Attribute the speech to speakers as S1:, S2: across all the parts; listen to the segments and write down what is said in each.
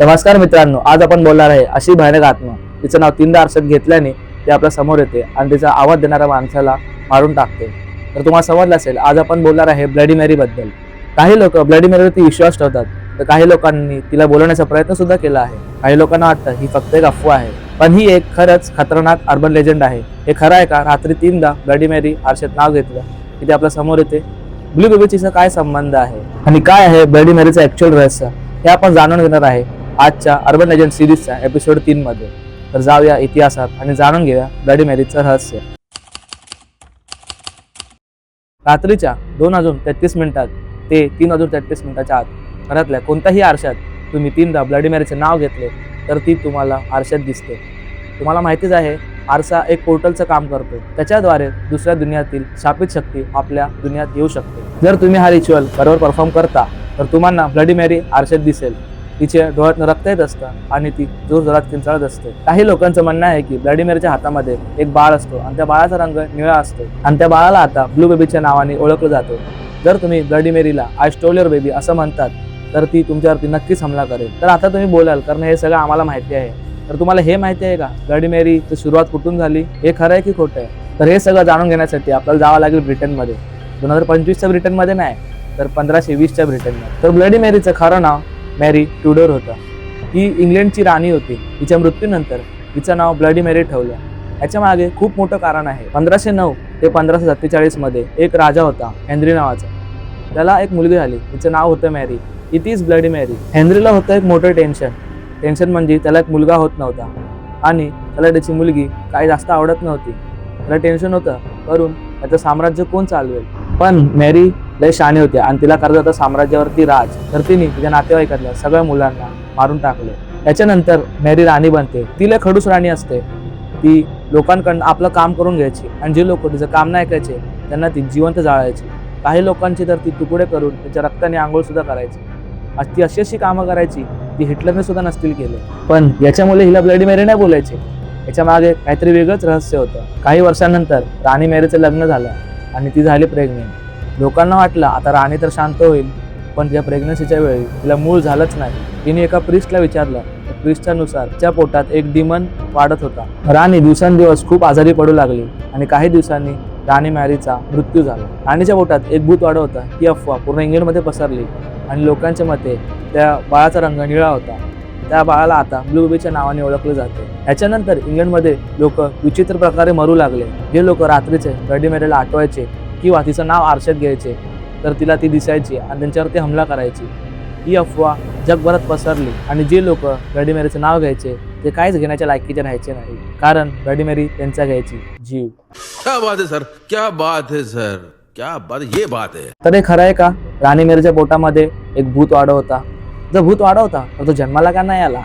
S1: नमस्कार मित्रांनो आज आपण बोलणार आहे अशी भयानक आत्मा. तिचं नाव तीनदा आरशात घेतल्याने ते आपल्यासमोर येते आणि तिचा आवाज देणाऱ्या माणसाला मारून टाकते. तर तुम्हाला समजलं असेल आज आपण बोलणार आहे ब्लडी मेरीबद्दल काही लोक ब्लडी मॅरीवरती विश्वास ठेवतात तर काही लोकांनी तिला बोलवण्याचा प्रयत्न सुद्धा केला आहे. काही लोकांना वाटतं ही फक्त एक अफवा आहे पण ही एक खरंच खतरनाक अर्बन लेजंड आहे. हे खरं आहे का? रात्री तीनदा ब्लडी मॅरी आरशात नाव घेतलं की ते आपल्यासमोर येते. ब्लू बेबीचा काय संबंध आहे? आणि काय आहे ब्लडी मेरीचा ऍक्च्युअल रहस्य? हे आपण जाणून घेणार आहे. आजच्या अर्बन लेजंड सिरीजच्या एपिसोड तीन मध्ये. तर जाऊया इतिहासात आणि जाणून घेऊया ब्लडी मॅरीजचं रहस्य. रात्रीच्या दोन अजून तेहतीस मिनिटात ते तीन अजून तेहतीस मिनिटाच्या आत घरातल्या कोणत्याही आरशात तुम्ही तीनदा ब्लडी मॅरीचे नाव घेतले तर ती तुम्हाला आरशात दिसते. तुम्हाला माहितीच आहे आरसा एक पोर्टलचं काम करतो. त्याच्याद्वारे दुसऱ्या दुनियातील शापित शक्ती आपल्या दुनियात येऊ शकते. जर तुम्ही हा रिच्युअल बरोबर परफॉर्म करता तर तुम्हाला ब्लडी मॅरी आरशात दिसेल. तिच्या डोळ्यातनं रक्त येत असतं आणि ती जोर जोरात किंचाळत असते. काही लोकांचं म्हणणं आहे की ब्लडी हातामध्ये एक बाळ असतो आणि त्या बाळाचा रंग निळा असतो. आणि त्या बाळाला आता ब्लू बेबीच्या नावाने ओळखलं जातं. जर तुम्ही ब्लडी मेरीला आय बेबी असं म्हणतात तर ती तुमच्यावरती नक्कीच हमला करेल. तर आता तुम्ही बोलाल कारण हे सगळं आम्हाला माहिती आहे. तर तुम्हाला हे माहिती आहे का? ब्लडी मेरीची सुरुवात कुठून झाली? हे खरं आहे की खोटं आहे? तर हे सगळं जाणून घेण्यासाठी आपल्याला जावं लागेल ब्रिटनमध्ये. दोन हजार पंचवीसच्या ब्रिटनमध्ये नाही तर पंधराशे वीसच्या ब्रिटनमध्ये. तर ब्लडी मेरीचं खरं नाव मॅरी ट्युडर होता. ही इंग्लंडची राणी होती. तिच्या मृत्यूनंतर तिचं नाव ब्लडी मॅरी ठेवलं. याच्या मागे खूप मोठं कारण आहे. पंधराशे नऊ ते पंधराशे सत्तेचाळीसमध्ये एक राजा होता हेनरी नावाचा. त्याला एक मुलगी झाली तिचं नाव होतं Mary it is bloody Mary हेनरीला होतं एक मोठं टेन्शन टेन्शन म्हणजे त्याला एक मुलगा होत नव्हता. आणि त्याला त्याची मुलगी काही जास्त आवडत नव्हती. त्याला टेन्शन होतं. करून त्याचं साम्राज्य कोण चालवेल? पण मॅरी लय शाणे होते आणि तिला करत होता साम्राज्यावरती राज तर तिने तिच्या नातेवाईकातल्या सगळ्या मुलांना मारून टाकले. त्याच्यानंतर मॅरी राणी बनते. तिला खडूस राणी असते. ती लोकांकडनं आपलं काम करून घ्यायची आणि जे लोक तिचं काम नाही ऐकायचे त्यांना ती जिवंत जाळायची. काही लोकांची तर ती तुकडे करून त्याच्या रक्ताने आंघोळ सुद्धा करायची. आज ती अशी अशी कामं करायची ती हिटलरने सुद्धा नसतील केले. पण याच्यामुळे हिला ब्लडी मॅरी नाही बोलायचे. याच्या मागे काहीतरी वेगळंच रहस्य होतं. काही वर्षांनंतर राणी मॅरीचं लग्न झालं. आणि ती झाली प्रेग्नेंट लोकांना वाटलं आता राणी तर शांत होईल पण त्या प्रेग्नन्सीच्या वेळी तिला मूळ झालंच नाही तिने एका प्रिस्टला विचारलं. प्रिस्टानुसार त्या पोटात एक डिमन वाढत होता. राणी दिवसांदिवस खूप आजारी पडू लागली आणि काही दिवसांनी राणी मॅरीचा मृत्यू झाला. राणीच्या पोटात एक भूत वाढत होता ही अफवा पूर्ण इंग्लंडमध्ये पसरली आणि लोकांच्या मते त्या बाळाचा रंग निळा होता. त्या बाळाला आता ब्लू बेबीच्या नावाने ओळखले जाते. ह्याच्यानंतर इंग्लंडमध्ये लोक विचित्र प्रकारे मरू लागले. जे लोक रात्रीचे ब्लडी मेरीला आठवायचे किंवा तिचं नाव आरशात घ्यायचे तर तिला ती दिसायची आणि त्यांच्यावरती हमला करायची. ही अफवा जगभरात पसरली आणि जे लोक ब्लडी मेरीचं नाव घ्यायचे ते काहीच घेण्याच्या लायकीचे राहायचे नाही. कारण ब्लडी मेरी त्यांचा घ्यायची जीव.
S2: क्या बात है सर? क्या बात है सर? क्या बात ये बात है।
S1: तर हे खरं आहे का? राणी मेरीच्या पोटामध्ये एक भूत वाढ होता. जर भूत वाढ होता तर तो जन्माला का नाही आला?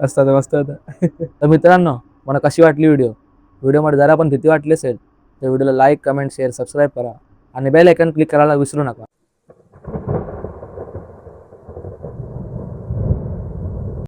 S1: मस्त होतं मस्त होतं. तर मित्रांनो मला कशी वाटली व्हिडिओ? व्हिडिओमध्ये जरा पण भीती वाटली असेल तर व्हिडिओला लाईक कमेंट शेअर सबस्क्राईब करा. आणि बेल आयकन क्लिक करायला विसरू नका.